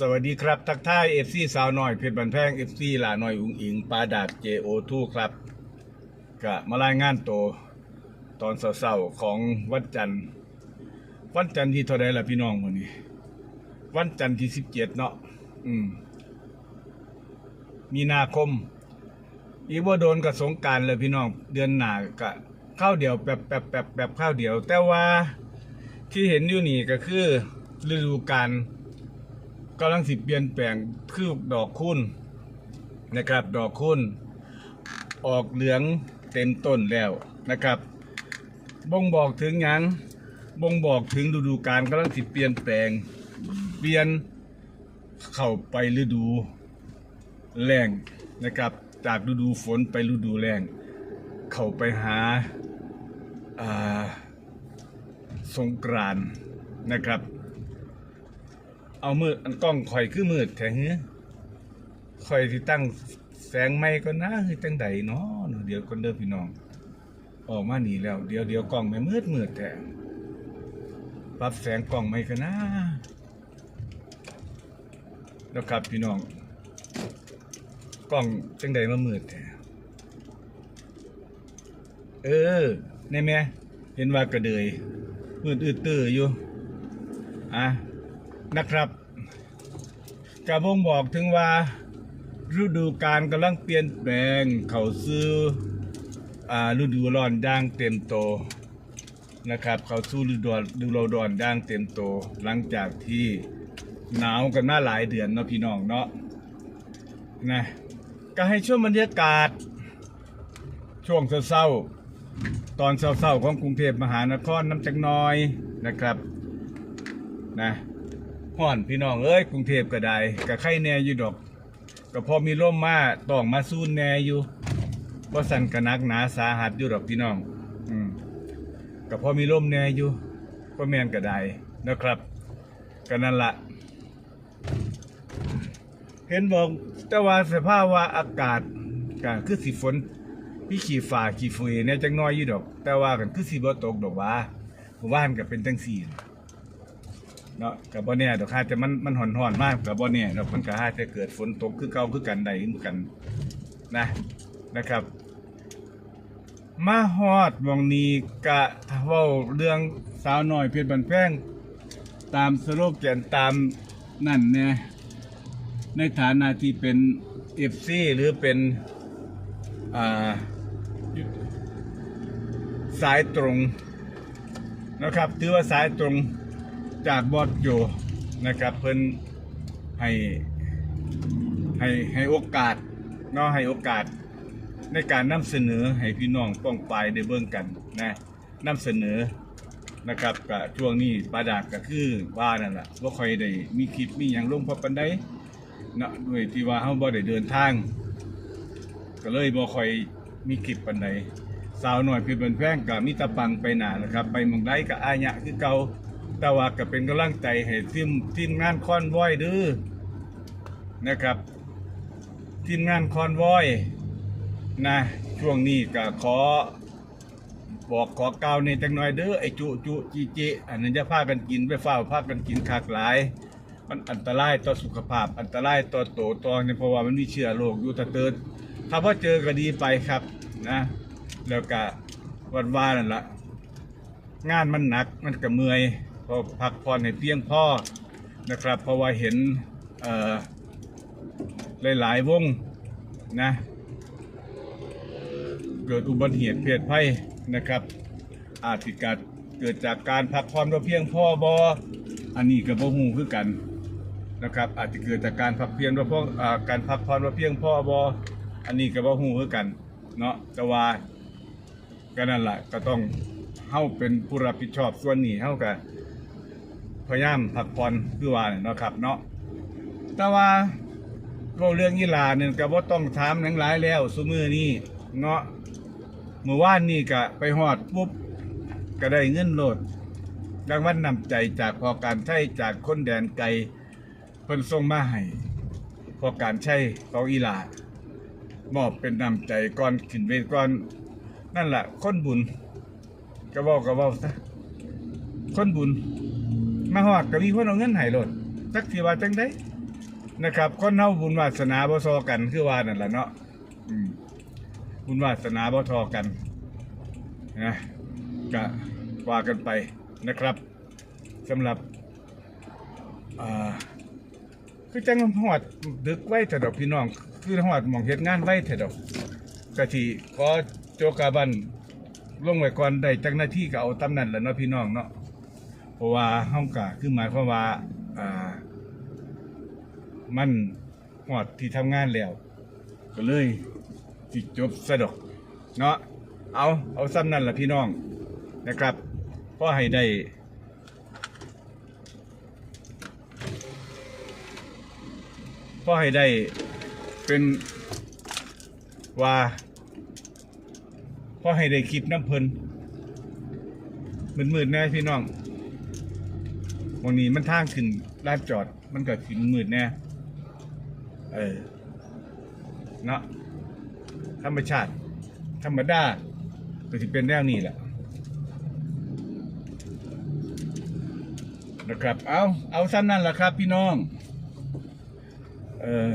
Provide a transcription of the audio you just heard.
สวัสดีครับ ทักทายเอฟซีสาวน้อยเพชรบันแพงเอฟซีหลาหน้อยอุงอิงปลาดาบเจโอทูครับกะมารายงานตัวตอนเศร้าๆของวันจันทร์วันจันทร์ที่เท่าไรล่ะพี่น้องวันนี้ วันจันทร์ที่สิบเจ็ดเนาะอืม มีนาคม อีบ่โดนกับสงการเลยพี่น้อง เดือนหน้ากะข้าวเดียวแบบแบบแบบแบบข้าวเดียว แต่ว่าที่เห็นอยู่นี่ก็คือฤดูกาล กำลังสิเปลี่ยนแปลงคือดอกคุณนะครับดอกคุณออกเหลืองเต็มต้นแล้วนะครับ บ่งบอกถึงยังบ่งบอกถึงฤดูกาลกำลังสิเปลี่ยนแปลง เปลี่ยนเข้าไปฤดูแล้งนะครับ จากฤดูฝนไปฤดูแล้งเข้าไปหาสงกรานนะครับ เอามืดอันกล้องข่อยคือมืดแท้เฮ้ยข่อยที่ตั้งแสงไม่ก็นะคือจังใดเนาะเดี๋ยวคนเด้อพี่น้อง ออกมาหนีแล้ว เดี๋ยวเดี๋ยวกล้องไม่มืดมืดแท้ปรับแสงกล้องไม่ก็นะแล้วครับพี่น้อง กล้องจังใดมามืดแท้เออในแม่เห็นว่ากระเดยมืดอืดตื้ออยู่อะ นะครับกระบงบอกถึงว่า ฤดูกาลกำลังเปลี่ยนแปลงเขาสู่อ่าฤดูร้อนด่างเต็มโตนะครับ เขาสู่ฤดูฤดูร้อนด่างเต็มโต หลังจากที่หนาวกันมาหลายเดือนเนาะพี่น้องเนาะนะก็ให้ช่วงบรรยากาศ ช่วงเศร้าๆตอนเศร้าๆของกรุงเทพมหานครน้ำจักน้อยนะครับนะ ห่อนพี่น้องเอ้ยกรุงเทพก็ได้ก็ไข่แน่อยู่ดอกก็พอมีร่มมาต้องมาสู้แน่อยู่ว่าสั่นกระนักหนาสาหัสอยู่ดอกพี่น้อง อืมก็พอมีร่มแน่อยู่ก็แมนก็ได้นะครับก็นั่นละเห็นบอกแต่ว่าสภาพว่าอากาศก็คือสิฝนพี่ขี่ฝ่าขี่ฟุยเนี่ยจังน้อยอยู่ดอก แต่ว่ากันคือสิบ่ตกดอกว่าว่านก็เป็นจังสี่ เนาะกับบ่แน่ดอกค่ะแต่มันมันห่อนห่อนมากกับบ่แน่ดอกมันก็อาจจะเกิดฝนตกคือเก่าคือกันใดคือกันนะนะครับ มาฮอดหมองนี้กะเว้าเรื่องสาวหน้อยเพชรบันแพงตามสโลแกนตามนั่นแน่ในฐานะที่เป็น FC หรือเป็นอ่าสายตรงนะครับถือว่าสายตรง จากบอสโยนะครับ เพิ่นให้ให้ให้โอกาสเนาะให้โอกาสในการนำเสนอให้พี่น้องป้องปลายได้เบิ่งกันนะนำเสนอนะครับกับช่วงนี้ปลาดากก็คือว่านั่นแหละว่าคอยได้มีคลิปมีอย่างลงพอปันไดเนาะด้วยที่ว่าเฮาบ่ได้เดินทาง ก็เลยบ่คอยมีคลิปปานใดสาวหน่อยเพี่เป็นแพงกับมิตรปังไปหนานะครับ ไปเมืองใดกับอายะคือเก่า แต่ว่าก็เป็นกำลังใจให้ทีมทีมงานคอนวอยเด้อนะครับทีมงานคอนวอยนะช่วงนี้ก็ขอ บอกขอกล่าวในจังหน่อยเด้อไอจุจุจีจีอันนั้นจะพากันกินไปเฝ้าพากันกินคากหลาย มันอันตรายต่อสุขภาพ อันตรายต่อโตตองเนี่ยเพราะว่ามันมีเชื้อโรคอยู่ถ้าเติดถ้าว่าเจอก็ดีไปครับนะแล้วก็วันวานั่นละงานมันหนักมันก็เมื่อย พอพักผ่อนให้เพียงพอนะครับ เพราะว่าเห็นเอ่อหลาย ๆ วงนะ เกิดอุบัติเหตุเพศภัยนะครับ อาจสิเกิดเกิดจากการพักผ่อนบ่เพียงพอบออันนี้ก็บ่ฮู้คือกันนะครับ อาจจะเกิดจากการพักเพียงบ่พออ่าการพักผ่อนบ่เพียงพอบออันนี้ก็บ่ฮู้คือกันเนาะแต่ว่าก็นั่นแหละก็ต้องเฮาเป็นผู้รับผิดชอบส่วนนี้เฮาก็ พยายามพักผ่อนคือว่าเนาะครับเนาะแต่ว่าเรื่องยีลาเนี่ยก็บ่ต้องถามหยังหลายแล้วซุมือนี้เนาะเมื่อวานนี่ก็ไปฮอดปุ๊บก็ได้เงินโหลดรางวัลนำใจจากพอการใช้จากคนแดนไกลเพิ่นส่งมาให้พอการใช้ของอีลามอบเป็นนำใจก่อนขึ้นเวทก่อนนั่นแหละคนบุญก็บอกก็บอกซะคนบุญ มาฮอดก็มีคนเอาเงินให้โลดจักสิว่าจังได้นะครับคนเฮาบุญวาสนาบ่ซอกันคือว่านั่นล่ะเนาะอืมบุญวาสนาบ่ทอกันนะก็ว่ากันไปนะครับสำหรับอ่าคือจังหอดดึกไว้เถอะดอกพี่น้อง คือหอดหมองเฮ็ดงานไว้เถอะดอกกะที่ขอโจกาบันลงไว้ก่อนได้จักหน้าที่ก็เอาตำนั้นแหละเนาะพี่น้องเนาะ เพราะว่าเฮาก็คือหมายความว่าอ่า มันหอดที่ทำงานแล้ว ก็เลยจิจบสะดอก เนาะเอาเอาซ้ำนั่นละพี่น้องนะครับพ่อให้ได้พ่อให้ได้เป็นว่าพ่อให้ได้คลิปน้ำเพลินมืดๆแน่พี่น้อง วันนี้มันทางขึ้นลาดจอด มันก็ขึ้นมืดแน่ เออ เนาะธรรมชาติ ธรรมดาก็จะเป็นแนวนี้แหละนะครับ เอา เอาซ้ำนั่นแหละครับ พี่น้อง เออ